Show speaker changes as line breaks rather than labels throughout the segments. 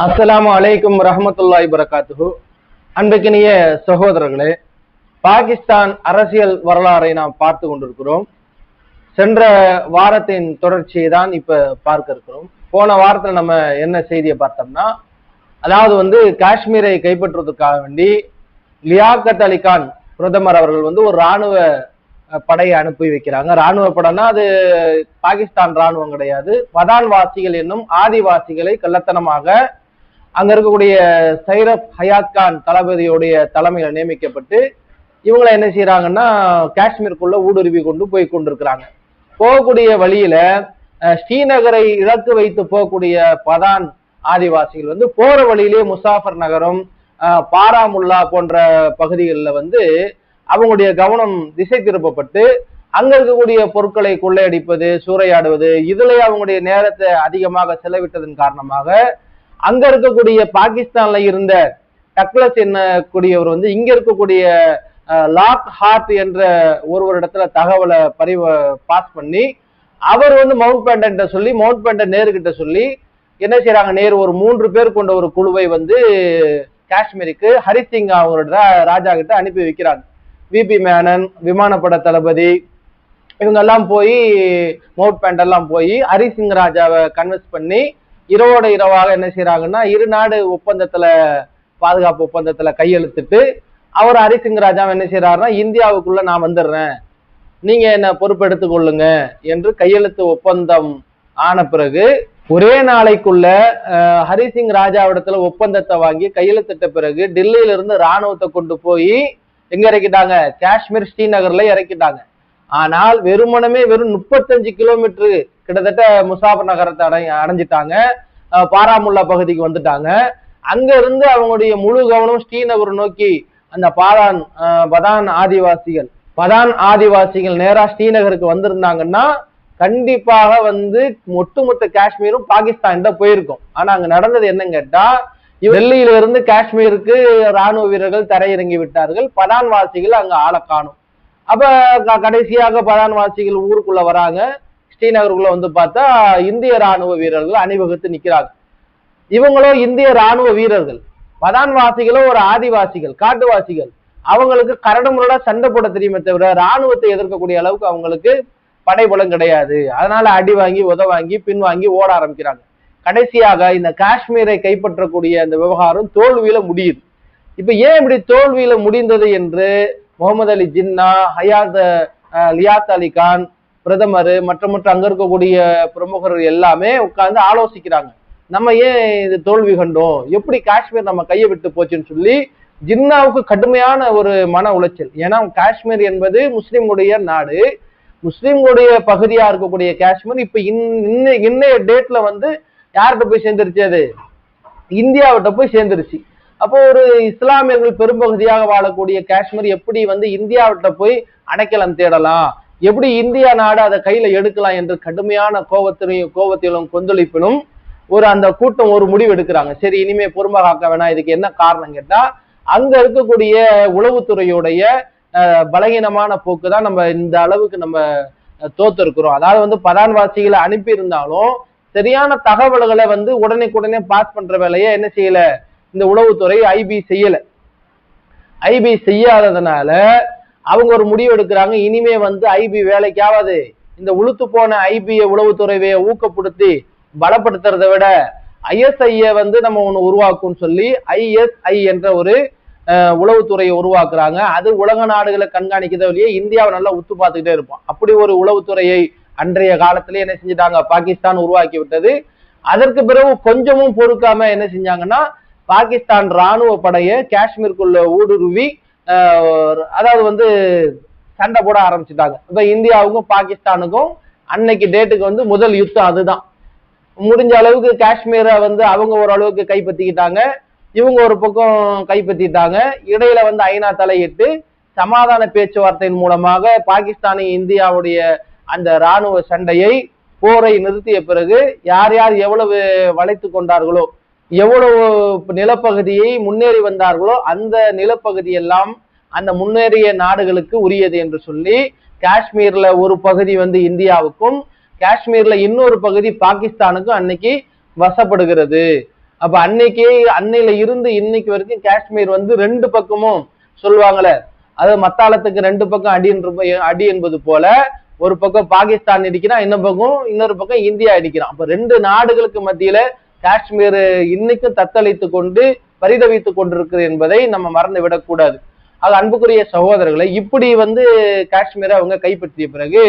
அஸ்லாம் அலைக்கும் ரஹமத்துல்லாய் வரகாத்துஹு அன்புக்கினிய சகோதரர்களே பாகிஸ்தான் அரசியல் வரலாறை நாம் பார்த்து கொண்டிருக்கிறோம். சென்ற வாரத்தின் தொடர்ச்சியை தான் இப்ப பார்க்க இருக்கிறோம். போன வாரத்துல நம்ம என்ன செய்தியை பார்த்தோம்னா அதாவது வந்து காஷ்மீரை கைப்பற்றுவதற்காக வேண்டி லியாக்கத் அலி கான் பிரதமர் அவர்கள் வந்து ஒரு ராணுவ படையை அனுப்பி வைக்கிறாங்க. ராணுவ படம்னா அது பாகிஸ்தான் ராணுவம் கிடையாது. பதான் வாசிகள் என்னும் ஆதிவாசிகளை கள்ளத்தனமாக அங்க இருக்கக்கூடிய சைரப் ஹயாத் கான் தளபதியுடைய தலைமையில நியமிக்கப்பட்டு இவங்களை என்ன செய்யறாங்கன்னா காஷ்மீருக்குள்ள ஊடுருவி கொண்டு போய் கொண்டிருக்கிறாங்க. போகக்கூடிய வழியில ஸ்ரீநகரை இலக்கு வைத்து போகக்கூடிய பதான் ஆதிவாசிகள் வந்து போற வழியிலேயே முசாஃபர் நகரம் பாராமுல்லா போன்ற பகுதிகளில் வந்து அவங்களுடைய கவனம் திசை திருப்பப்பட்டு அங்க இருக்கக்கூடிய பொருட்களை கொள்ளையடிப்பது சூறையாடுவது இதுல அவங்களுடைய நேரத்தை அதிகமாக செலவிட்டதன் காரணமாக அங்க இருக்கக்கூடிய பாகிஸ்தான்ல இருந்த டக்ளஸ் என்னக்கூடியவர் வந்து இங்க இருக்கக்கூடிய லாக் ஹார்ட் என்ற ஒருவரிடத்துல தகவலை பரிவ பாஸ் பண்ணி அவர் வந்து மவுண்ட் பேண்டன் சொல்லி மவுண்ட் பேண்ட நேருக்கிட்ட சொல்லி என்ன செய்யறாங்க நேரு ஒரு மூன்று பேர் கொண்ட ஒரு குழுவை வந்து காஷ்மீருக்கு ஹரிசிங் அவரோட ராஜா கிட்ட அனுப்பி வைக்கிறாங்க. விபி மேனன் விமானப்பட தளபதி இவங்கெல்லாம் போய் மவுண்ட் பேண்டெல்லாம் போய் ஹரிசிங் ராஜாவை கன்வின்ஸ் பண்ணி இரவோட இரவாக என்ன செய்யறாங்கன்னா இரு நாடு ஒப்பந்தத்துல பாதுகாப்பு ஒப்பந்தத்துல கையெழுத்துட்டு அவர் ஹரிசிங் ராஜா என்ன செய்யறாருன்னா இந்தியாவுக்குள்ள நான் வந்துடுறேன். நீங்க என்ன பொறுப்பெடுத்துக் கொள்ளுங்க என்று கையெழுத்து ஒப்பந்தம் ஆன பிறகு ஒரே நாளைக்குள்ள ஹரிசிங் ராஜாவிடத்துல ஒப்பந்தத்தை வாங்கி கையெழுத்திட்ட பிறகு டெல்லியில இருந்து ராணுவத்தை கொண்டு போய் எங்க இறக்கிட்டாங்க? காஷ்மீர் ஸ்ரீநகர்ல இறக்கிட்டாங்க. ஆனால் வெறுமனமே வெறும் முப்பத்தஞ்சு கிலோமீட்டர் கிட்டத்தட்ட முசாஃபர் நகரத்தை அடை அடைஞ்சிட்டாங்க. பாராமுல்லா பகுதிக்கு வந்துட்டாங்க. அங்க இருந்து அவங்களுடைய முழு கவனம் ஸ்ரீநகர் நோக்கி அந்த பாதான் பதான் ஆதிவாசிகள் பதான் ஆதிவாசிகள் நேரா ஸ்ரீநகருக்கு வந்திருந்தாங்கன்னா கண்டிப்பாக வந்து ஒட்டுமொத்த காஷ்மீரும் பாகிஸ்தான் தான் போயிருக்கும். ஆனா அங்க நடந்தது என்னன்னு கேட்டா டெல்லியில இருந்து காஷ்மீருக்கு ராணுவ வீரர்கள் தரையிறங்கி விட்டார்கள். பதான் வாசிகள் அங்க ஆளை காணும். அப்ப கடைசியாக பதான் வாசிகள் ஊருக்குள்ள வராங்க. ஸ்ரீநகருக்குள்ள வந்து பார்த்தா இந்திய ராணுவ வீரர்கள் அணிவகுத்து நிக்கிறாங்க. இவங்களும் இந்திய ராணுவ வீரர்கள். பதான் வாசிகளோ ஒரு ஆதிவாசிகள் காட்டுவாசிகள். அவங்களுக்கு கரடு முரடா சண்டை போட தெரியுமே தவிர ராணுவத்தை எதிர்க்கக்கூடிய அளவுக்கு அவங்களுக்கு படைபலம் கிடையாது. அதனால அடி வாங்கி உத வாங்கி பின்வாங்கி ஓட ஆரம்பிக்கிறாங்க. கடைசியாக இந்த காஷ்மீரை கைப்பற்றக்கூடிய அந்த விவகாரம் தோல்வியில முடியுது. இப்ப ஏன் இப்படி தோல்வியில முடிந்தது என்று முகமது அலி ஜின்னா ஹயாத் லியாத் அலி கான் பிரதமர் மற்ற மற்ற அங்க இருக்கக்கூடிய பிரமுகர்கள் எல்லாமே உட்கார்ந்து ஆலோசிக்கிறாங்க. நம்ம ஏன் இது தோல்வி கண்டோம்? எப்படி காஷ்மீர் நம்ம கையை விட்டு போச்சுன்னு சொல்லி ஜின்னாவுக்கு கடுமையான ஒரு மன உளைச்சல். ஏன்னா காஷ்மீர் என்பது முஸ்லிம்களுடைய நாடு. முஸ்லிம்களுடைய பகுதியா இருக்கக்கூடிய காஷ்மீர் இப்ப இன்ன- இன்னைய டேட்ல வந்து யார்கிட்ட போய் சேர்ந்துருச்சு அது? இந்தியாவிட்ட போய் சேர்ந்துருச்சு. அப்போ ஒரு இஸ்லாமியர்கள் பெரும்பகுதியாக வாழக்கூடிய காஷ்மீர் எப்படி வந்து இந்தியாவிட்ட போய் அடைக்கலம் தேடலாம்? எப்படி இந்தியா நாடு அதை கையில எடுக்கலாம் என்று கடுமையான கோபத்திலையும் கோபத்திலும் கொந்தளிப்பிலும் ஒரு அந்த கூட்டம் ஒரு முடிவு எடுக்கிறாங்க. சரி இனிமே பொறுமை காக்க வேணாம் இதுக்கு என்ன காரணம் கேட்டா அங்க இருக்கக்கூடிய உளவுத்துறையுடைய அஹ், பலகீனமான போக்கு தான் நம்ம இந்த அளவுக்கு நம்ம அஹ், தோத்து இருக்கிறோம் அதாவது வந்து பதான்வாசிகளை அனுப்பி இருந்தாலும் சரியான தகவல்களை வந்து உடனே பாஸ் பண்ற வேலையை என்ன செய்யல? இந்த உளவுத்துறை ஐபி செய்யல. ஐபி செய்யாததுனால அவங்க ஒரு முடிவு எடுக்கிறாங்க இனிமே வந்து ஐபி வேலைக்காவது. இந்த உளுத்து போன ஐபியை உளவுத்துறையை ஊக்கப்படுத்தி பலப்படுத்துறதை விட ஐஎஸ்ஐயை வந்து நம்ம ஒன்று உருவாக்கும்னு சொல்லி ஐஎஸ்ஐ என்ற ஒரு உளவுத்துறையை உருவாக்குறாங்க. அது உலக நாடுகளை கண்காணிக்கிறத வழியே இந்தியாவை நல்லா உத்து பார்த்துக்கிட்டே இருப்போம். அப்படி ஒரு உளவுத்துறையை அன்றைய காலத்திலே என்ன செஞ்சுட்டாங்க? பாகிஸ்தான் உருவாக்கி விட்டது. அதற்கு பிறகு கொஞ்சமும் பொறுக்காம என்ன செஞ்சாங்கன்னா பாகிஸ்தான் ராணுவ படையை காஷ்மீருக்குள்ள ஊடுருவி அதாவது வந்து சண்டை போட ஆரம்பிச்சுட்டாங்க. இப்ப இந்தியாவுக்கும் பாகிஸ்தானுக்கும் அன்னைக்கு டேட்டுக்கு வந்து முதல் யுத்தம் அதுதான். முடிஞ்ச அளவுக்கு காஷ்மீரை வந்து அவங்க ஓரளவுக்கு கைப்பற்றிக்கிட்டாங்க. இவங்க ஒரு பக்கம் கைப்பற்றிட்டாங்க. இடையில வந்து ஐநா தலையிட்டு சமாதான பேச்சுவார்த்தையின் மூலமாக பாகிஸ்தானையும் இந்தியாவுடைய அந்த ராணுவ சண்டையை போரை நிறுத்திய பிறகு யார் யார் எவ்வளவு வளைத்து கொண்டார்களோ எவ்வளவு நிலப்பகுதியை முன்னேறி வந்தார்களோ அந்த நிலப்பகுதி எல்லாம் அந்த முன்னேறிய நாடுகளுக்கு உரியது என்று சொல்லி காஷ்மீர்ல ஒரு பகுதி வந்து இந்தியாவுக்கும் காஷ்மீர்ல இன்னொரு பகுதி பாகிஸ்தானுக்கும் அன்னைக்கு வசப்படுகிறது. அப்ப அன்னைக்கு அன்னையில இருந்து இன்னைக்கு வரைக்கும் காஷ்மீர் வந்து ரெண்டு பக்கமும் சொல்லுவாங்களே அது மத்தாளத்துக்கு ரெண்டு பக்கம் அடி அடி என்பது போல ஒரு பக்கம் பாகிஸ்தான் இடிக்கிறான் இன்னொரு பக்கம் இன்னொரு பக்கம் இந்தியா இடிக்கிறான். அப்ப ரெண்டு நாடுகளுக்கு மத்தியில காஷ்மீர் இன்னைக்கும் தத்தளித்து கொண்டு பரிதவித்துக் கொண்டிருக்கிறது என்பதை நம்ம மறந்து விடக்கூடாது அது அன்புக்குரிய சகோதரர்களை இப்படி வந்து காஷ்மீரை அவங்க கைப்பற்றிய பிறகு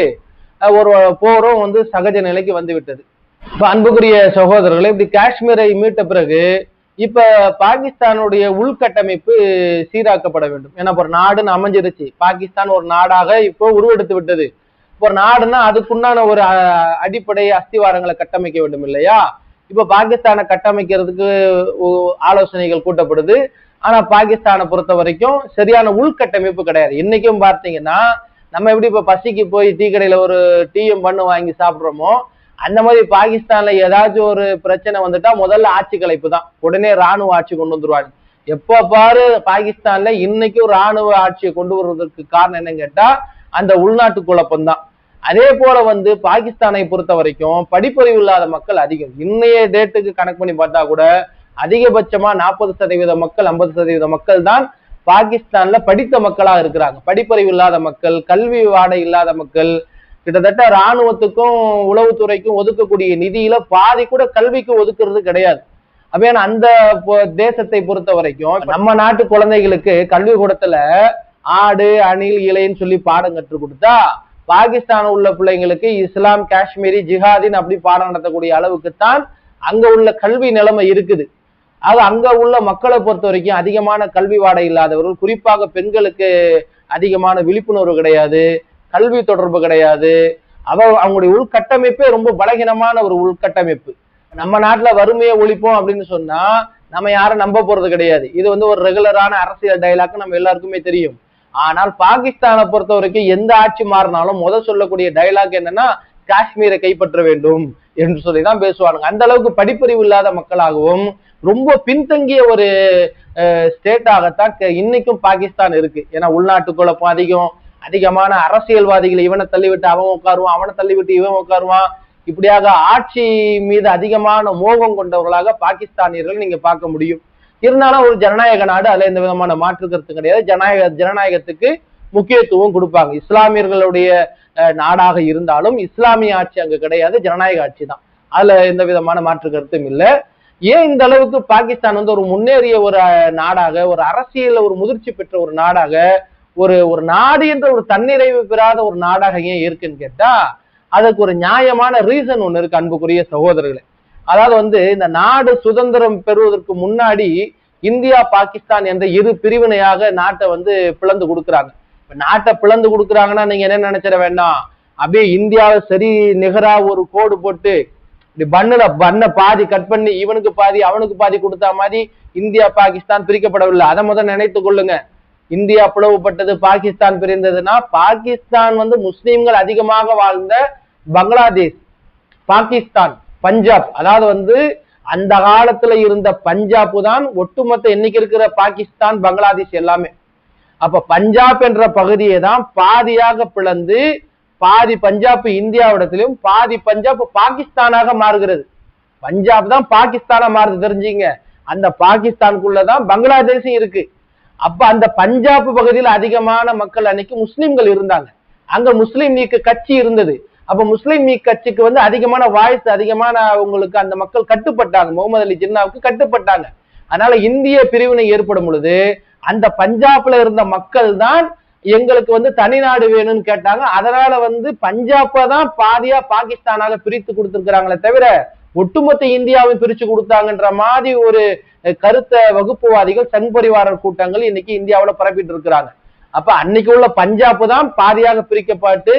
ஒரு போரும் வந்து சகஜ நிலைக்கு வந்து விட்டது இப்போ அன்புக்குரிய சகோதரர்களை இப்படி காஷ்மீரை மீட்ட பிறகு இப்ப பாகிஸ்தானுடைய உள்கட்டமைப்பு சீராக்கப்பட வேண்டும். ஏன்னா ஒரு நாடுன்னு அமைஞ்சிருச்சு. பாகிஸ்தான் ஒரு நாடாக இப்போ உருவெடுத்து விட்டது. ஒரு நாடுன்னா அதுக்குண்டான ஒரு அடிப்படை அஸ்திவாரங்களை கட்டமைக்க வேண்டும் இல்லையா? இப்ப பாகிஸ்தானை கட்டமைக்கிறதுக்கு ஆலோசனைகள் கூட்டப்படுது. ஆனா பாகிஸ்தானை பொறுத்த வரைக்கும் சரியான உள்கட்டமைப்பு கிடையாது. இன்னைக்கும் பார்த்தீங்கன்னா நம்ம எப்படி இப்ப பசிக்கு போய் டீ கடையில ஒரு டீயும் பண்ணு வாங்கி சாப்பிடுறோமோ அந்த மாதிரி பாகிஸ்தான்ல ஏதாச்சும் ஒரு பிரச்சனை வந்துட்டா முதல்ல ஆட்சி கலைப்பு தான். உடனே ராணுவ ஆட்சி கொண்டு வந்துருவாங்க. எப்போ பாரு பாகிஸ்தான்ல இன்னைக்கும் ராணுவ ஆட்சியை கொண்டு வருவதற்கு காரணம் என்னன்னு கேட்டா அந்த உள்நாட்டு குழப்பம் தான் அதே போல வந்து பாகிஸ்தானை பொறுத்த வரைக்கும் படிப்பறிவு இல்லாத மக்கள் அதிகம். இன்னைய டேட்டுக்கு கணக்கு பண்ணி பார்த்தா கூட அதிகபட்சமா நாற்பது சதவீத மக்கள் ஐம்பது சதவீத மக்கள் தான் பாகிஸ்தான்ல படித்த மக்களா இருக்கிறாங்க. படிப்பறிவு இல்லாத மக்கள் கல்வி வாடை இல்லாத மக்கள் கிட்டத்தட்ட ராணுவத்துக்கும் உளவுத்துறைக்கும் ஒதுக்கக்கூடிய நிதியில பாதி கூட கல்விக்கு ஒதுக்குறது கிடையாது. அப்ப அந்த தேசத்தை பொறுத்த வரைக்கும் நம்ம நாட்டு குழந்தைகளுக்கு கல்விக்கூடத்துல ஆடு அணில் இலைன்னு சொல்லி பாடம் கற்றுக் கொடுத்தா பாகிஸ்தான் உள்ள பிள்ளைங்களுக்கு இஸ்லாம் காஷ்மீரி ஜிஹாதின் அப்படி பாடம் நடத்தக்கூடிய அளவுக்கு தான் அங்க உள்ள கல்வி நிலைமை இருக்குது. ஆக அங்க உள்ள மக்களை பொறுத்த வரைக்கும் அதிகமான கல்வி வாடை இல்லாதவர்கள் குறிப்பாக பெண்களுக்கு அதிகமான விழிப்புணர்வு கிடையாது கல்வி தொடர்பு கிடையாது. அவ அவங்களுடைய உள்கட்டமைப்பே ரொம்ப பலகீனமான ஒரு உள்கட்டமைப்பு. நம்ம நாட்டுல வறுமையை ஒழிப்போம் அப்படின்னு சொன்னா நம்ம யாரும் நம்ப போறது கிடையாது. இது வந்து ஒரு ரெகுலரான அரசியல் டைலாக் நம்ம எல்லாருக்குமே தெரியும். ஆனால் பாகிஸ்தானை பொறுத்த வரைக்கும் எந்த ஆட்சி மாறினாலும் முதல் சொல்லக்கூடிய டைலாக் என்னன்னா காஷ்மீரை கைப்பற்ற வேண்டும் என்று சொல்லி தான் பேசுவாங்க அந்த அளவுக்கு படிப்பறிவு இல்லாத மக்களாகவும் ரொம்ப பின்தங்கிய ஒரு ஸ்டேட்டாகத்தான் இன்னைக்கும் பாகிஸ்தான் இருக்கு. ஏன்னா உள்நாட்டு குழப்பம் அதிகம். அதிகமான அரசியல்வாதிகள் இவனை தள்ளிவிட்டு அவன் உட்காருவான் அவனை தள்ளிவிட்டு இவன் உட்காருவான். இப்படியாக ஆட்சி மீது அதிகமான மோகம் கொண்டவர்களாக பாகிஸ்தானியர்கள் நீங்க பார்க்க முடியும். இருந்தாலும் ஒரு ஜனநாயக நாடு அதுல எந்த விதமான மாற்று கருத்து கிடையாது. ஜனநாயக ஜனநாயகத்துக்கு முக்கியத்துவம் கொடுப்பாங்க. இஸ்லாமியர்களுடைய நாடாக இருந்தாலும் இஸ்லாமிய ஆட்சி அங்க கிடையாது ஜனநாயக ஆட்சி தான். அதுல எந்த விதமான மாற்று கருத்தும் இல்லை. ஏன் இந்த அளவுக்கு பாகிஸ்தான் வந்து ஒரு முன்னேறிய ஒரு நாடாக ஒரு அரசியல ஒரு முதிர்ச்சி பெற்ற ஒரு நாடாக ஒரு ஒரு நாடு என்ற ஒரு தன்னிறைவு பெறாத ஒரு நாடாக ஏன் இருக்குன்னு கேட்டா அதுக்கு ஒரு நியாயமான ரீசன் ஒன்று இருக்கு அன்புக்குரிய சகோதரர்களே. அதாவது வந்து இந்த நாடு சுதந்திரம் பெறுவதற்கு முன்னாடி இந்தியா பாகிஸ்தான் என்ற இரு பிரிவினையாக நாட்டை வந்து பிளந்து கொடுக்குறாங்க. இப்ப நாட்டை பிளந்து கொடுக்குறாங்கன்னா நீங்க என்ன நினைச்சிட வேண்டாம்? அப்படியே இந்தியாவை சரி நிகரா ஒரு கோடு போட்டு இப்படி பண்ணுல பண்ண பாதி கட் பண்ணி இவனுக்கு பாதி அவனுக்கு பாதி கொடுத்தா மாதிரி இந்தியா பாகிஸ்தான் பிரிக்கப்படவில்லை. அதை முதல் நினைத்து கொள்ளுங்க. இந்தியா பிளவுபட்டது பாகிஸ்தான் பிரிந்ததுன்னா பாகிஸ்தான் வந்து முஸ்லீம்கள் அதிகமாக வாழ்ந்த பங்களாதேஷ் பாகிஸ்தான். பஞ்சாப். அதாவது வந்து அந்த காலத்துல இருந்த பஞ்சாப் தான் ஒட்டுமொத்த எண்ணிக்கை இருக்கிற பாகிஸ்தான் பங்களாதேஷ் எல்லாமே. அப்ப பஞ்சாப் என்ற பகுதியை தான் பாதியாக பிளந்து பாதி பஞ்சாப் இந்தியாவிடத்திலும் பாதி பஞ்சாப் பாகிஸ்தானாக மாறுகிறது. பஞ்சாப் தான் பாகிஸ்தானா மாறுது தெரிஞ்சுங்க. அந்த பாகிஸ்தானுக்குள்ளதான் பங்களாதேஷும் இருக்கு. அப்ப அந்த பஞ்சாப் பகுதியில் அதிகமான மக்கள் அன்னைக்கு முஸ்லிம்கள் இருந்தாங்க. அங்க முஸ்லிம் நீக்க கட்சி இருந்தது. அப்ப முஸ்லீம் லீக் கட்சிக்கு வந்து அதிகமான வாய்ஸ் அதிகமான அவங்களுக்கு அந்த மக்கள் கட்டுப்பட்டாங்க. முகமது அலி ஜின்னாவுக்கு கட்டுப்பட்டாங்க. அதனால இந்திய பிரிவினை ஏற்படும் பொழுது அந்த பஞ்சாப்ல இருந்த மக்கள் தான் எங்களுக்கு வந்து தனிநாடு வேணும்னு கேட்டாங்க. அதனால வந்து பஞ்சாப்பை தான் பாதியா பாகிஸ்தானாக பிரித்து கொடுத்திருக்கிறாங்களே தவிர ஒட்டுமொத்த இந்தியாவை பிரிச்சு கொடுத்தாங்கன்ற மாதிரி ஒரு கருத்த வகுப்புவாதிகள் சங் பரிவாரர் கூட்டங்கள் இன்னைக்கு இந்தியாவுல பரப்பிட்டு இருக்கிறாங்க. அப்ப அன்னைக்கு உள்ள பஞ்சாப் தான் பாதியாக பிரிக்கப்பட்டு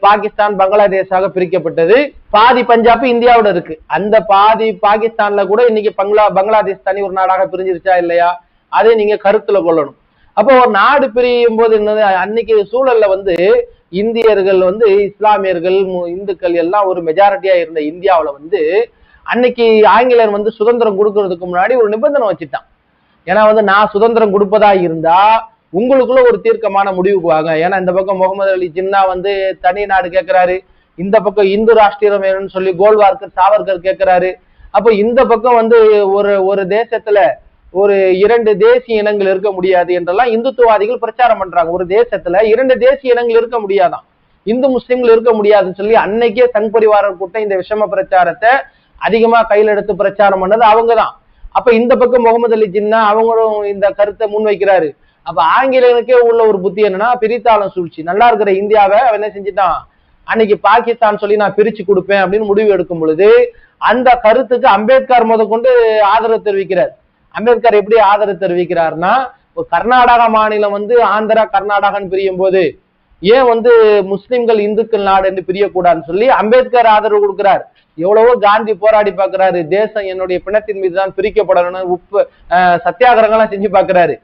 பாகிஸ்தான் பங்களாதேஷாக பிரிக்கப்பட்டது. பாதி பஞ்சாப் இந்தியாவோட இருக்கு. அந்த பாதி பாகிஸ்தான்ல கூட இன்னைக்கு பங்களா பங்களாதேஷ் தனி ஒரு நாடாக பிரிஞ்சிருச்சா இல்லையா? அதை நீங்க கருத்துல கொள்ளணும். அப்போ ஒரு நாடு பிரியும் போது என்னது அன்னைக்கு சூழல்ல வந்து இந்தியர்கள் வந்து இஸ்லாமியர்கள் மு- இந்துக்கள் எல்லாம் ஒரு மெஜாரிட்டியா இருந்த இந்தியாவில் வந்து அன்னைக்கு ஆங்கிலேயர் வந்து சுதந்திரம் கொடுக்கறதுக்கு முன்னாடி ஒரு நிபந்தனை வச்சுட்டான். ஏன்னா வந்து நான் சுதந்திரம் கொடுப்பதா இருந்தா உங்களுக்குள்ள ஒரு தீர்க்கமான முடிவுக்கு வாங்க. ஏன்னா இந்த பக்கம் முகமது அலி ஜின்னா வந்து தனி நாடு கேட்கிறாரு. இந்த பக்கம் இந்து ராஷ்டிரம் வேணும்னு சொல்லி கோல்வார்கர் சாவர்கர் கேட்கிறாரு. அப்போ இந்த பக்கம் வந்து ஒரு ஒரு தேசத்துல ஒரு இரண்டு தேசிய இனங்கள் இருக்க முடியாது என்றெல்லாம் இந்துத்துவாதிகள் பிரச்சாரம் பண்றாங்க. ஒரு தேசத்துல இரண்டு தேசிய இனங்கள் இருக்க முடியாதான். இந்து முஸ்லிம்கள் இருக்க முடியாதுன்னு சொல்லி அன்னைக்கே சங் பரிவார கூட்டம் இந்த விஷம பிரச்சாரத்தை அதிகமா கையில் எடுத்து பிரச்சாரம் பண்ணது அவங்கதான். அப்ப இந்த பக்கம் முகமது அலி ஜின்னா அவங்களும் இந்த கருத்தை முன்வைக்கிறாரு. அப்ப ஆங்கிலேயனுக்கே உள்ள ஒரு புத்தி என்னன்னா பிரித்தாளம் சூழ்ச்சி. நல்லா இருக்கிற இந்தியாவை அவன் என்ன செஞ்சுட்டான்? அன்னைக்கு பாகிஸ்தான் சொல்லி நான் பிரிச்சு கொடுப்பேன் அப்படின்னு முடிவு எடுக்கும் பொழுது அந்த கருத்துக்கு அம்பேத்கர் முத கொண்டு ஆதரவு தெரிவிக்கிறார். அம்பேத்கர் எப்படி ஆதரவு தெரிவிக்கிறார்னா கர்நாடகா மாநிலம் வந்து ஆந்திரா கர்நாடகான்னு பிரியும் போது ஏன் வந்து முஸ்லிம்கள் இந்துக்கள் நாடு என்று பிரியக்கூடாதுன்னு சொல்லி அம்பேத்கர் ஆதரவு கொடுக்கிறார். எவ்வளவோ காந்தி போராடி பார்க்கிறாரு. தேசம் என்னுடைய பிணத்தின் மீது தான் பிரிக்கப்படணும்னு உப்பு சத்தியாகிரகம் சத்தியாகிரகம்லாம் செஞ்சு பார்க்கிறாரு.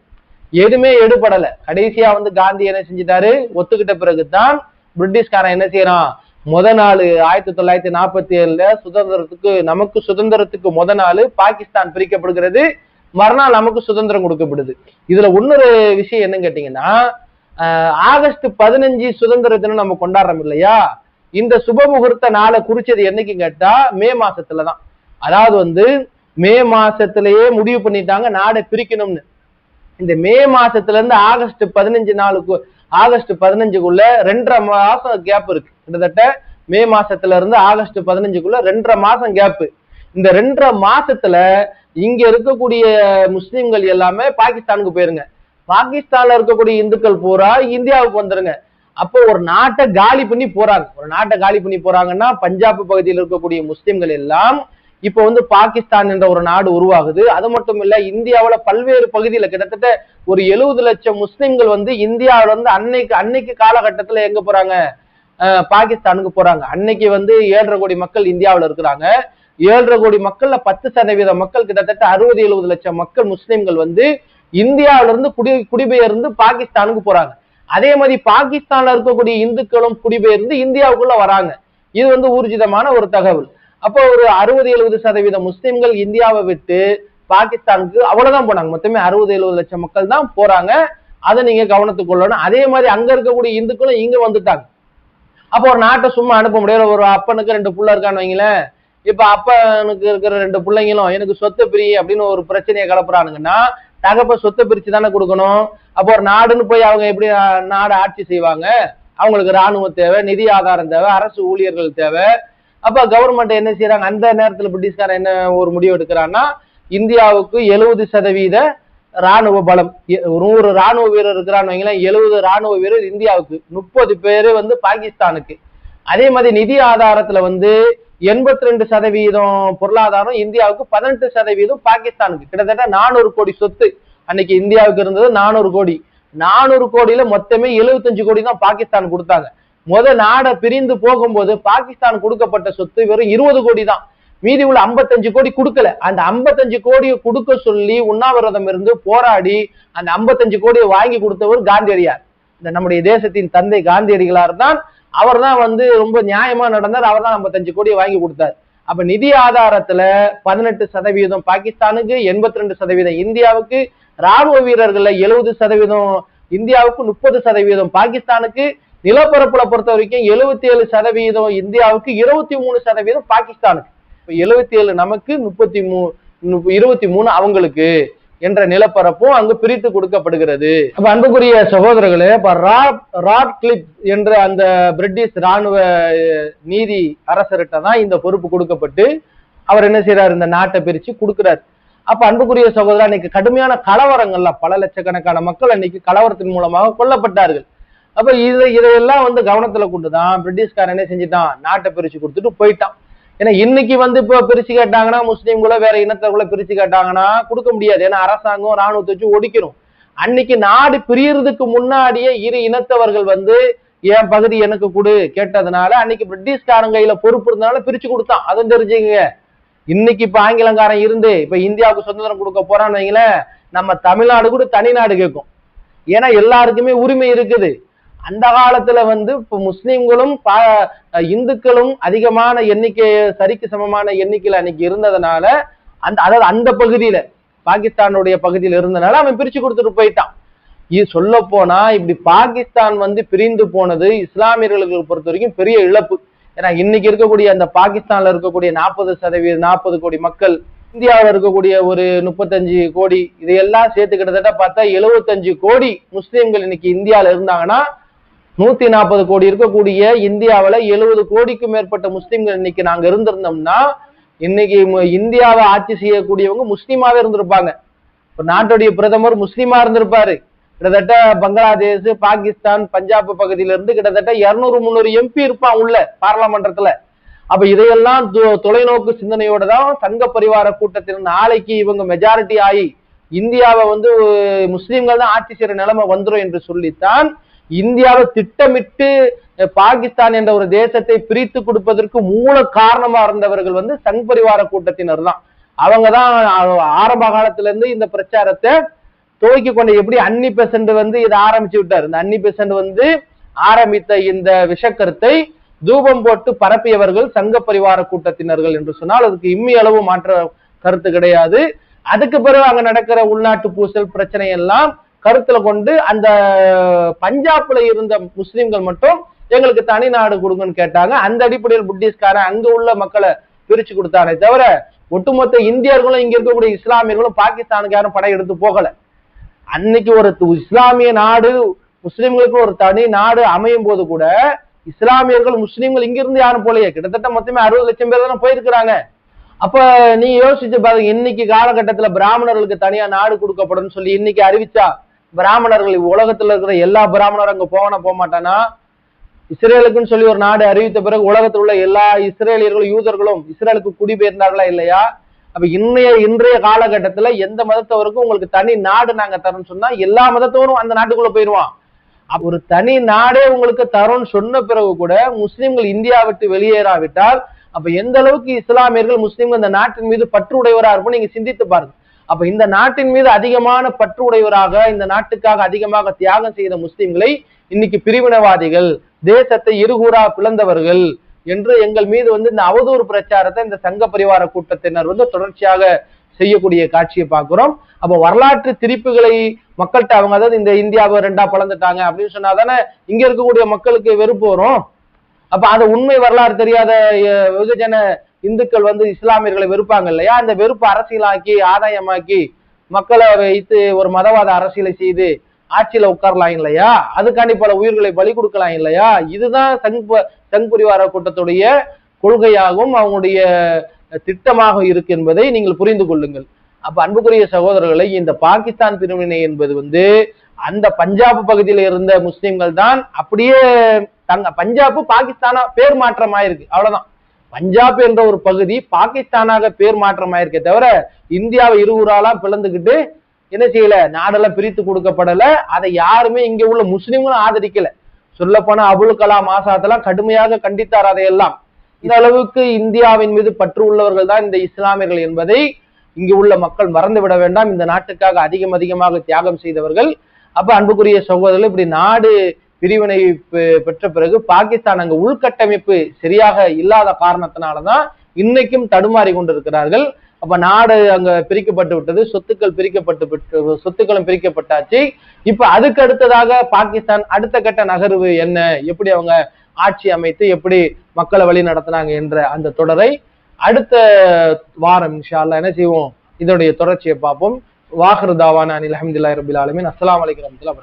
எதுவுமே எடுபடல. கடைசியா வந்து காந்தி என்ன செஞ்சிட்டாரு? ஒத்துக்கிட்ட பிறகுதான் பிரிட்டிஷ்காரன் என்ன செய்யறான்? முத நாள் ஆயிரத்தி தொள்ளாயிரத்தி நாற்பத்தி ஏழுல சுதந்திரத்துக்கு நமக்கு சுதந்திரத்துக்கு முத நாள் பாகிஸ்தான் பிரிக்கப்படுகிறது. மறுநாள் நமக்கு சுதந்திரம் கொடுக்கப்படுது. இதுல இன்னொரு விஷயம் என்னன்னு கேட்டீங்கன்னா ஆஹ், ஆகஸ்ட் பதினஞ்சு சுதந்திர தினம் நம்ம கொண்டாடுறோம் இல்லையா? இந்த சுப முகூர்த்த நாளை குறிச்சது என்னைக்கு கேட்டா மே மாசத்துலதான். அதாவது வந்து மே மாசத்திலேயே முடிவு பண்ணிட்டாங்க நாடை பிரிக்கணும்னு. இந்த மே மாசத்துல இருந்து ஆகஸ்ட் பதினஞ்சு நாளுக்கு ஆகஸ்ட் பதினஞ்சுக்குள்ள ரெண்டரை மாசம் கேப் இருக்கு. கிட்டத்தட்ட மே மாசத்துல இருந்து ஆகஸ்ட் பதினஞ்சுக்குள்ள ரெண்டரை மாசம் கேப்பு இந்த ரெண்டரை மாசத்துல இங்க இருக்கக்கூடிய முஸ்லிம்கள் எல்லாமே பாகிஸ்தானுக்கு போயிருங்க. பாகிஸ்தான்ல இருக்கக்கூடிய இந்துக்கள் பூரா இந்தியாவுக்கு வந்துருங்க. அப்போ ஒரு நாட்டை காலி பண்ணி போறாங்க. ஒரு நாட்டை காலி பண்ணி போறாங்கன்னா பஞ்சாப் பகுதியில் இருக்கக்கூடிய முஸ்லிம்கள் எல்லாம் இப்போ வந்து பாகிஸ்தான் என்ற ஒரு நாடு உருவாகுது. அது மட்டும் இல்ல இந்தியாவில பல்வேறு பகுதியில கிட்டத்தட்ட ஒரு எழுபது லட்சம் முஸ்லிம்கள் வந்து இந்தியாவில வந்து அன்னைக்கு அன்னைக்கு காலகட்டத்துல எங்க போறாங்க? பாகிஸ்தானுக்கு போறாங்க. அன்னைக்கு வந்து ஏழரை கோடி மக்கள் இந்தியாவில இருக்கிறாங்க. ஏழரை கோடி மக்கள்ல பத்து சதவீத மக்கள் கிட்டத்தட்ட அறுபது எழுபது லட்சம் மக்கள் முஸ்லிம்கள் வந்து இந்தியாவில இருந்து குடி குடிபெயர்ந்து பாகிஸ்தானுக்கு போறாங்க. அதே மாதிரி பாகிஸ்தான்ல இருக்கக்கூடிய இந்துக்களும் குடிபெயர்ந்து இந்தியாவுக்குள்ள வராங்க. இது வந்து ஊர்ஜிதமான ஒரு தகவல். அப்போ ஒரு அறுபது எழுபது சதவீத முஸ்லிம்கள் இந்தியாவை விட்டு பாகிஸ்தானுக்கு அவ்வளவுதான் போனாங்க. மொத்தமே அறுபது எழுபது லட்சம் மக்கள் தான் போறாங்க. அதை நீங்க கவனத்துக்கு கொள்ளணும். அதே மாதிரி அங்க இருக்கக்கூடிய இந்துக்களும் இங்க வந்துட்டாங்க. அப்போ ஒரு நாட்டை சும்மா அனுப்ப முடியாது. ஒரு அப்பனுக்கு ரெண்டு புள்ள இருக்கான்னு வைங்களேன். இப்ப அப்பனுக்கு இருக்கிற ரெண்டு பிள்ளைங்களும் எனக்கு சொத்து பிரி அப்படின்னு ஒரு பிரச்சனையை கலப்புறானுங்கன்னா தகப்ப சொத்தை பிரிச்சு தானே கொடுக்கணும். அப்போ ஒரு நாடுன்னு போய் அவங்க எப்படி நாடு ஆட்சி செய்வாங்க? அவங்களுக்கு ராணுவம் தேவை நிதி ஆதாரம் தேவை அரசு ஊழியர்கள் தேவை. அப்ப கவர்மெண்ட் என்ன செய்யறாங்க அந்த நேரத்துல பிரிட்டிஷ்காரன் என்ன ஒரு முடிவு எடுக்கிறான்னா இந்தியாவுக்கு எழுபது சதவீத ராணுவ பலம். நூறு ராணுவ வீரர் இருக்கிறான்னு வைங்களேன் எழுபது ராணுவ வீரர் இந்தியாவுக்கு. முப்பது பேரு வந்து பாகிஸ்தானுக்கு. அதே மாதிரி நிதி ஆதாரத்துல வந்து எண்பத்தி ரெண்டு சதவீதம் பொருளாதாரம் இந்தியாவுக்கு பதினெட்டு சதவீதம் பாகிஸ்தானுக்கு. கிட்டத்தட்ட நானூறு கோடி சொத்து அன்னைக்கு இந்தியாவுக்கு இருந்தது நானூறு கோடி. நானூறு கோடியில மொத்தமே 75 கோடி தான் பாகிஸ்தான் கொடுத்தாங்க. முத நாடை பிரிந்து போகும்போது பாகிஸ்தான் கொடுக்கப்பட்ட சொத்து வெறும் இருபது கோடி தான் மீதி உள்ள 55 கோடி கொடுக்கல. அந்த 55 கோடியை கொடுக்க சொல்லி உண்ணாவிரதம் இருந்து போராடி அந்த 55 கோடியை வாங்கி கொடுத்தவர் காந்தியடியார். இந்த நம்முடைய தேசத்தின் தந்தை காந்தியடிகளார் தான். அவர் தான் வந்து ரொம்ப நியாயமா நடந்தார். அவர் தான் 55 கோடியை வாங்கி கொடுத்தார். அப்ப நிதி ஆதாரத்துல பதினெட்டு சதவீதம் பாகிஸ்தானுக்கு எண்பத்தி ரெண்டு சதவீதம் இந்தியாவுக்கு ராணுவ வீரர்கள்ல எழுபது சதவீதம் இந்தியாவுக்கு முப்பது சதவீதம் பாகிஸ்தானுக்கு நிலப்பரப்புல பொறுத்த வரைக்கும் எழுபத்தி ஏழு சதவீதம் இந்தியாவுக்கு இருபத்தி மூணு சதவீதம் பாகிஸ்தானுக்கு. இப்ப எழுபத்தி ஏழு நமக்கு முப்பத்தி மூ இருபத்தி மூணு அவங்களுக்கு என்ற நிலப்பரப்பும் அங்கு பிரித்து கொடுக்கப்படுகிறது. அப்ப அன்புக்குரிய சகோதரர்களே இப்ப ராட் கிளிப் என்ற அந்த பிரிட்டிஷ் ராணுவ நீதி அரசர்கிட்ட தான் இந்த பொறுப்பு கொடுக்கப்பட்டு அவர் என்ன செய்யறாரு இந்த நாட்டை பிரிச்சு கொடுக்கிறார். அப்ப அன்புக்குரிய சகோதரர் அன்னைக்கு கடுமையான கலவரங்கள்ல பல லட்சக்கணக்கான மக்கள் அன்னைக்கு கலவரத்தின் மூலமாக கொல்லப்பட்டார்கள். அப்ப இது இதையெல்லாம் வந்து கவனத்துல கொண்டுதான் பிரிட்டிஷ்காரன் என்ன செஞ்சுட்டான். நாட்டை பிரிச்சு கொடுத்துட்டு போயிட்டான். ஏன்னா இன்னைக்கு வந்து இப்போ பிரிச்சு கேட்டாங்கன்னா முஸ்லீம்களோ வேற இனத்தவர்களோ பிரிச்சு கேட்டாங்கன்னா கொடுக்க முடியாது. ஏன்னா அரசாங்கம் ராணுவத்தை வச்சு ஒடிக்கணும். அன்னைக்கு நாடு பிரியறதுக்கு முன்னாடியே இரு இனத்தவர்கள் வந்து என் பகுதி எனக்கு கொடு கேட்டதுனால அன்னைக்கு பிரிட்டிஷ்காரன் கையில பொறுப்பு இருந்தனால பிரிச்சு கொடுத்தான். அதுவும் தெரிஞ்சுங்க இன்னைக்கு இப்ப ஆங்கிலங்காரன் இருந்து இப்ப இந்தியாவுக்கு சுதந்திரம் கொடுக்க போறான்னு வைங்களேன் நம்ம தமிழ்நாடு கூட தனி நாடு கேட்கும். ஏன்னா எல்லாருக்குமே உரிமை இருக்குது. அந்த காலத்துல வந்து இப்போ முஸ்லீம்களும் பா- இந்துக்களும் அதிகமான எண்ணிக்கை சரிக்கு சமமான எண்ணிக்கையில அன்னைக்கு இருந்ததுனால அந்த அதாவது அந்த பகுதியில பாகிஸ்தானுடைய பகுதியில இருந்தனால அவன் பிரிச்சு கொடுத்துட்டு போயிட்டான். இது சொல்ல போனா இப்படி பாகிஸ்தான் வந்து பிரிந்து போனது இஸ்லாமியர்களுக்கு பொறுத்த வரைக்கும் பெரிய இழப்பு. ஏன்னா இன்னைக்கு இருக்கக்கூடிய அந்த பாகிஸ்தான்ல இருக்கக்கூடிய நாற்பது சதவீதம் நாற்பது கோடி மக்கள் இந்தியாவில் இருக்கக்கூடிய ஒரு முப்பத்தஞ்சு கோடி இதையெல்லாம் சேர்த்து கிட்டத்தட்ட பார்த்தா எழுபத்தஞ்சு கோடி முஸ்லிம்கள் இன்னைக்கு இந்தியாவில் இருந்தாங்கன்னா நூத்தி நாற்பது கோடி இருக்கக்கூடிய இந்தியாவில் எழுபது கோடிக்கு மேற்பட்ட முஸ்லிம்கள் இன்னைக்கு நாங்க இருந்திருந்தோம்னா இன்னைக்கு இந்தியாவை ஆட்சி செய்யக்கூடியவங்க முஸ்லீமாவே இருந்திருப்பாங்க. ஒரு நாட்டுடைய பிரதமர் முஸ்லீமா இருந்திருப்பாரு. கிட்டத்தட்ட பங்களாதேஷ் பாகிஸ்தான் பஞ்சாப் பகுதியில இருந்து கிட்டத்தட்ட இருநூறு முந்நூறு எம்பி இருப்பான் உள்ள பாராளுமன்றத்துல. அப்ப இதையெல்லாம் தொ- தொலைநோக்கு சிந்தனையோட தான் சங்க பரிவார கூட்டத்தின் நாளைக்கு இவங்க மெஜாரிட்டி ஆகி இந்தியாவை வந்து முஸ்லீம்கள் தான் ஆட்சி செய்யற நிலைமை வந்துரும் என்று சொல்லித்தான் இந்தியாவை திட்டமிட்டு பாகிஸ்தான் என்ற ஒரு தேசத்தை பிரித்து கொடுப்பதற்கு மூல காரணமா இருந்தவர்கள் வந்து சங் பரிவார கூட்டத்தினர் தான். அவங்க தான் ஆரம்ப காலத்துல இருந்து இந்த பிரச்சாரத்தை துவக்கி கொண்டு எப்படி அன்னி பெசன்ட் வந்து இதை ஆரம்பிச்சு விட்டார். இந்த அன்னி பெசன்ட் வந்து ஆரம்பித்த இந்த விஷக்கருத்தை தூபம் போட்டு பரப்பியவர்கள் சங்க பரிவார கூட்டத்தினர்கள் என்று சொன்னால் அதுக்கு இம்மி அளவு மாற்ற கருத்து கிடையாது. அதுக்கு பிறகு அங்க நடக்கிற உள்நாட்டு பூசல் பிரச்சனை எல்லாம் கருத்துல கொண்டு அந்த பஞ்சாப்ல இருந்த முஸ்லிம்கள் மட்டும் எங்களுக்கு தனி நாடு கொடுங்கன்னு கேட்டாங்க. அந்த அடிப்படையில் புத்திஸ்காரன் அங்க உள்ள மக்களை பிரிச்சு கொடுத்தானே தவிர ஒட்டுமொத்த இந்தியர்களும் இங்க இருக்கக்கூடிய இஸ்லாமியர்களும் பாகிஸ்தானுக்கு யாரும் படை எடுத்து போகல. அன்னைக்கு ஒரு இஸ்லாமிய நாடு முஸ்லிம்களுக்கு ஒரு தனி நாடு அமையும் போது கூட இஸ்லாமியர்கள் முஸ்லிம்கள் இங்கிருந்து யாரும் போலையே. கிட்டத்தட்ட மொத்தமே அறுபது லட்சம் பேர் தானே போயிருக்கிறாங்க. அப்ப நீ யோசிச்சு பாருங்க இன்னைக்கு காலகட்டத்துல பிராமணர்களுக்கு தனியா நாடு கொடுக்கப்படும் சொல்லி இன்னைக்கு அறிவிச்சா பிராமணர்கள் உலகத்துல இருக்கிற எல்லா பிராமணரும் அங்க போவானா போக மாட்டானா? இஸ்ரேலுக்குன்னு சொல்லி ஒரு நாடு அறிவித்த பிறகு உலகத்தில் உள்ள எல்லா இஸ்ரேலியர்களும் யூதர்களும் இஸ்ரேலுக்கு குடிபெயர்ந்தார்களா இல்லையா? அப்ப இன்றைய இன்றைய காலகட்டத்துல எந்த மதத்தவருக்கும் உங்களுக்கு தனி நாடு நாங்க தரோம்னு சொன்னா எல்லா மதத்தவரும் அந்த நாட்டுக்குள்ள போயிருவான். அப்ப ஒரு தனி நாடே உங்களுக்கு தரோம்னு சொன்ன பிறகு கூட முஸ்லிம்கள் இந்தியா விட்டு வெளியேறாவிட்டால் அப்ப எந்த அளவுக்கு இஸ்லாமியர்கள் முஸ்லிம்கள் இந்த நாட்டின் மீது பற்று உடையவரா இருக்கும் நீங்க சிந்தித்து பாருங்க. அப்ப இந்த நாட்டின் மீது அதிகமான பற்று உடையவராக இந்த நாட்டுக்காக அதிகமாக தியாகம் செய்த முஸ்லிம்களை இன்னைக்கு பிரிவினவாதிகள் தேசத்தை இருகூறா பிளந்தவர்கள் என்று எங்கள் மீது வந்து இந்த அவதூறு பிரச்சாரத்தை இந்த சங்க பரிவார கூட்டத்தினர் வந்து தொடர்ச்சியாக செய்யக்கூடிய காட்சியை பார்க்கிறோம். அப்ப வரலாற்று திரிப்புகளை மக்கள்கிட்ட அவங்க அதாவது இந்த இந்தியாவை ரெண்டா பிளந்துட்டாங்க அப்படின்னு சொன்னா தானே இங்க இருக்கக்கூடிய மக்களுக்கு வெறுப்பு வரும். அப்ப அந்த உண்மை வரலாறு தெரியாத வெகுஜன இந்துக்கள் வந்து இஸ்லாமியர்களை வெறுப்பாங்க இல்லையா? அந்த வெறுப்பு அரசியலாக்கி ஆதாயமாக்கி மக்களை வைத்து ஒரு மதவாத அரசியலை செய்து ஆட்சியில உட்காரலாம் இல்லையா? அதுக்காண்டி பல உயிர்களை பலி கொடுக்கலாம் இல்லையா? இதுதான் சங் சங்குரிவார கூட்டத்துடைய கொள்கையாகவும் அவங்களுடைய திட்டமாக இருக்கு என்பதை நீங்கள் புரிந்து கொள்ளுங்கள். அப்ப அன்புக்குரிய சகோதரர்களை இந்த பாகிஸ்தான் பிரிவினை என்பது வந்து அந்த பஞ்சாப் பகுதியில இருந்த முஸ்லிம்கள் தான் அப்படியே தங்க பஞ்சாப் பாகிஸ்தானா பேர் மாற்றம் ஆயிருக்கு அவ்வளவுதான். பஞ்சாப் என்ற ஒரு பகுதி பாகிஸ்தானாக பேர் மாற்றம் ஆயிருக்கே தவிர இந்தியாவை இருவராலாம் பிளந்துக்கிட்டு என்ன செய்யல? நாடெல்லாம் பிரித்து கொடுக்கப்படல. அதை யாருமே இங்க உள்ள முஸ்லிம்களும் ஆதரிக்கல. சொல்ல போனா அபுல் கலாம் ஆசாத்தெல்லாம் கடுமையாக கண்டித்தார் அதையெல்லாம். இந்த அளவுக்கு இந்தியாவின் மீது பற்று உள்ளவர்கள் தான் இந்த இஸ்லாமியர்கள் என்பதை இங்கு உள்ள மக்கள் மறந்து விட வேண்டாம். இந்த நாட்டுக்காக அதிகம் அதிகமாக தியாகம் செய்தவர்கள். அப்ப அன்புக்குரிய சகோதரர்கள் இப்படி நாடு பிரிவினை பெற்ற பிறகு பாகிஸ்தான் அங்க உள்கட்டமைப்பு சரியாக இல்லாத காரணத்தினாலதான் இன்னைக்கும் தடுமாறி கொண்டிருக்கிறார்கள். அப்ப நாடு அங்க பிரிக்கப்பட்டு விட்டது சொத்துக்கள் பிரிக்கப்பட்டு சொத்துக்களும் பிரிக்கப்பட்டாச்சு. இப்ப அதுக்கு அடுத்ததாக பாகிஸ்தான் அடுத்த கட்ட நகர்வு என்ன? எப்படி அவங்க ஆட்சி அமைத்து எப்படி மக்களை வழி நடத்தினாங்க என்ற அந்த தொடரை அடுத்த வாரம் என்ன செய்வோம்? இதனுடைய தொடர்ச்சியை பார்ப்போம். வாஹர் தாவான அனில் அஹமதுல்லா ரபில் ஆலமின். அஸ்லாம் வலைக்கம் வரஹ்மத்துல்லாஹி